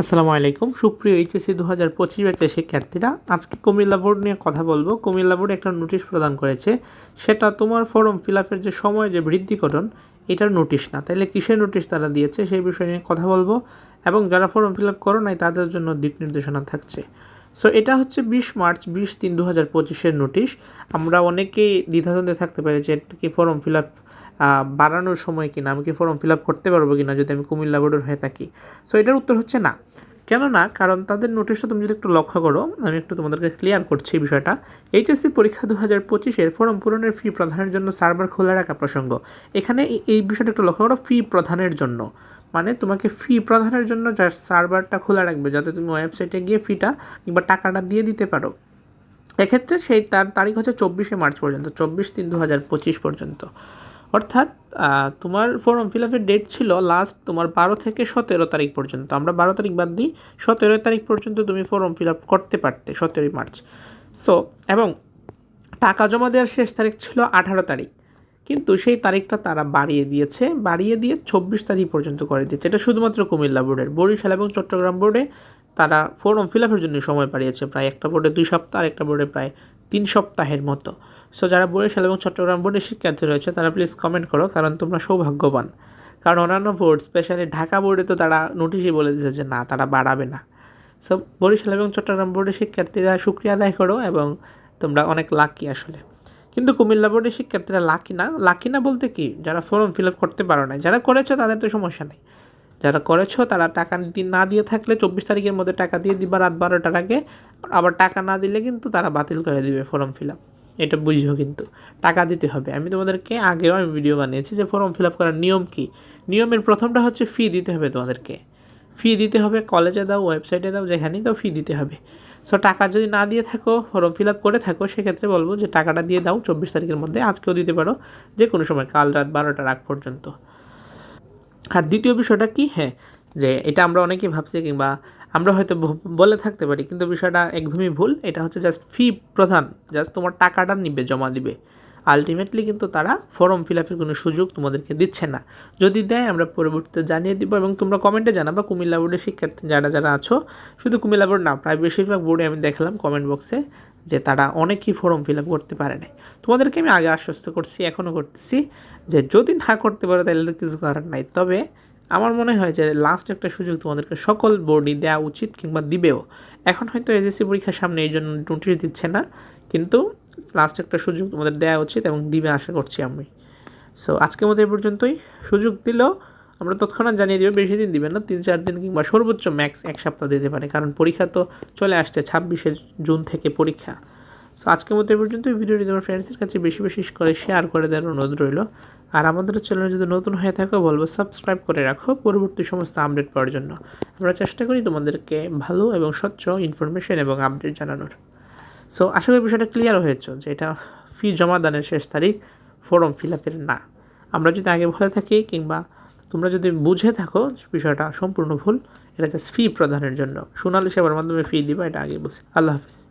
আসসালামু আলাইকুম। সুপ্রিয় এইচএসসি দু হাজার পঁচিশ ব্যাচের শিক্ষার্থীরা, আজকে কুমিল্লা বোর্ড নিয়ে কথা বলব। কুমিল্লা বোর্ড একটা নোটিশ প্রদান করেছে। সেটা তোমার ফর্ম ফিল আপের যে সময়, যে বৃদ্ধিকরণ এটার নোটিশ না। তাইলে কিসের নোটিশ তারা দিয়েছে সেই বিষয় নিয়ে কথা বলব। এবং যারা ফর্ম ফিল আপ করো নাই, তাদের জন্য দিক নির্দেশনা থাকছে। সো এটা হচ্ছে বিশ মার্চ, বিশ তিন দু হাজার পঁচিশের নোটিশ। আমরা অনেকেই দ্বিধাদ্বন্দ্বে থাকতে পারি যে কি ফর্ম ফিল আপ বাড়ানোর সময় কিনা, আমি কি ফর্ম ফিল আপ করতে পারব কিনা যদি আমি কুমিল্লা বোর্ডের হয়ে থাকি? সো এটার উত্তর হচ্ছে না। কেন না কারণ তাদের নোটিশটা তুমি যদি একটু লক্ষ্য করো, আমি একটু তোমাদেরকে ক্লিয়ার করছি এই বিষয়টা। এইচএসসি পরীক্ষা দু হাজার পঁচিশের ফর্ম পূরণের ফি প্রদানের জন্য সার্ভার খোলা রাখা প্রসঙ্গ। এখানে এই- বিষয়টা একটু লক্ষ্য করো ফি প্রদানের জন্য। মানে তোমাকে ফি প্রদানের জন্য যার সার্ভারটা খোলা রাখবে, যাতে তুমি ওয়েবসাইটে গিয়ে ফিটা কিংবা টাকাটা দিয়ে দিতে পারো। এক্ষেত্রে সেই তার তারিখ হচ্ছে চব্বিশে মার্চ পর্যন্ত, চব্বিশ তিন দু হাজার পঁচিশ পর্যন্ত। অর্থাৎ তোমার ফর্ম ফিল আপের ডেট ছিল লাস্ট তোমার বারো থেকে সতেরো তারিখ পর্যন্ত। আমরা বারো তারিখ বাদ দিই, সতেরো তারিখ পর্যন্ত তুমি ফর্ম ফিল আপ করতে পারতে সতেরোই মার্চ। সো এবং টাকা জমা দেওয়ার শেষ তারিখ ছিল আঠারো তারিখ। কিন্তু সেই তারিখটা তারা বাড়িয়ে দিয়েছে, বাড়িয়ে দিয়ে চব্বিশ তারিখ পর্যন্ত করে দিয়েছে। এটা শুধুমাত্র কুমিল্লা বোর্ডের। বরিশাল এবং চট্টগ্রাম বোর্ডে তারা ফর্ম ফিল আপের জন্য সময় বাড়িয়েছে। প্রায় একটা বোর্ডে দুই সপ্তাহ আর একটা বোর্ডে প্রায় তিন সপ্তাহের মতো। সো যারা বরিশাল এবং চট্টগ্রাম বোর্ডের শিক্ষার্থী রয়েছে, তারা প্লিজ কমেন্ট করো, কারণ তোমরা সৌভাগ্যবান। কারণ অন্যান্য বোর্ড স্পেশালি ঢাকা বোর্ডে তো তারা নোটিশই বলে দিয়েছে যে, না, তারা বাড়াবে না। সো বরিশাল এবং চট্টগ্রাম বোর্ডের শিক্ষার্থীরা সুক্রিয়া আদায় করো এবং তোমরা অনেক লাকি আসলে। কিন্তু কুমিল্লা বোর্ডের শিক্ষার্থীরা লাকি না। লাকি না বলতে কি? যারা ফর্ম ফিল আপ করতে পারো না যারা করেছ, তাদের তো সমস্যা নেই। যারা করেছ, তারা টাকা না দিয়ে থাকলে চব্বিশ তারিখের মধ্যে টাকা দিয়ে দিবা, রাত বারোটার আগে। আবার টাকা না দিলে কিন্তু তারা বাতিল করে দিবে ফর্ম ফিল আপ এটা বুঝিও কিন্তু। টাকা দিতে হবে। আমি তোমাদেরকে আগেও আমি ভিডিও বানিয়েছি যে ফর্ম ফিল আপ করার নিয়ম কি? নিয়মের প্রথমটা হচ্ছে ফি দিতে হবে তোমাদেরকে। ফি দিতে হবে কলেজে দাও ওয়েবসাইটে দাও, যেখানেই দাও ফি দিতে হবে। সো টাকা যদি না দিয়ে থাকো ফর্ম ফিল আপ করে থাকো, সেক্ষেত্রে বলব যে টাকাটা দিয়ে দাও চব্বিশ তারিখের মধ্যে। আজকেও দিতে পারো যে কোনো সময়, কাল রাত বারোটার আগ পর্যন্ত। আর দ্বিতীয় বিষয়টা কি? হ্যাঁ যে এটা আমরা অনেকেই ভাবছি কিংবা আমরা হয়তো বলে থাকতে পারি, কিন্তু বিষয়টা একদমই ভুল। এটা হচ্ছে জাস্ট ফি প্রধান জাস্ট তোমার টাকাটা নিবে, জমা দিবে। আলটিমেটলি কিন্তু তারা ফর্ম ফিল আপের কোনো সুযোগ তোমাদেরকে দিচ্ছে না। যদি দেয়, আমরা পরবর্তীতে জানিয়ে দিব এবং তোমরা কমেন্টে জানাবা কুমিল্লা বোর্ডের শিক্ষার্থী যারা যারা আছো। শুধু কুমিল্লা বোর্ড না, প্রায় বেশিরভাগ বোর্ডে আমি দেখলাম কমেন্ট বক্সে যে তারা অনেকেই ফর্ম ফিল আপ করতে পারে নাই। তোমাদেরকে আমি আগে আশ্বস্ত করছি, এখনও করতেছি যে যদি না করতে পারো তাহলে তো কিছু করার নাই। তবে আমার মনে হয় যে লাস্ট একটা সুযোগ তোমাদেরকে সকল বোর্ডই দেওয়া উচিত কিংবা দিবেও। এখন হয়তো এসএসসি পরীক্ষার সামনে এই জন্য নোটিশ দিচ্ছে না, কিন্তু লাস্ট একটা সুযোগ তোমাদের দেওয়া উচিত এবং দিবে আশা করছি আমি। সো আজকের মতো এই পর্যন্তই। সুযোগ দিলেও আমরা তৎক্ষণাৎ জানিয়ে দেবো বেশি দিন দিবেন না, তিন, চার দিন কিংবা সর্বোচ্চ ম্যাক্স এক সপ্তাহ দিতে পারে, কারণ পরীক্ষা তো চলে আসছে ছাব্বিশে জুন থেকে পরীক্ষা। সো আজকের মতো এই পর্যন্ত ভিডিওটি তোমার ফ্রেন্ডসের কাছে বেশি বেশি করে শেয়ার করে দেওয়ার অনুরোধ রইল। আর আমাদের চ্যানেলে যদি নতুন হয়ে থাকো, বলব সাবস্ক্রাইব করে রাখো পরবর্তী সমস্ত আপডেট পাওয়ার জন্য। আমরা চেষ্টা করি তোমাদেরকে ভালো এবং স্বচ্ছ ইনফরমেশন এবং আপডেট জানানোর। সো আশা করি বিষয়টা ক্লিয়ার হয়েছে যে এটা ফি জমা দানের শেষ তারিখ ফর্ম ফিল আপের না। আমরা যদি আগে বলে থাকি কিংবা তোমরা যদি বুঝে থাকো বিষয়টা, সম্পূর্ণ ভুল, এটা জাস্ট ফি প্রদানের জন্য। সোনালি সেবার মাধ্যমে ফি দিবা, এটা আগে বলছি। আল্লাহ হাফিজ।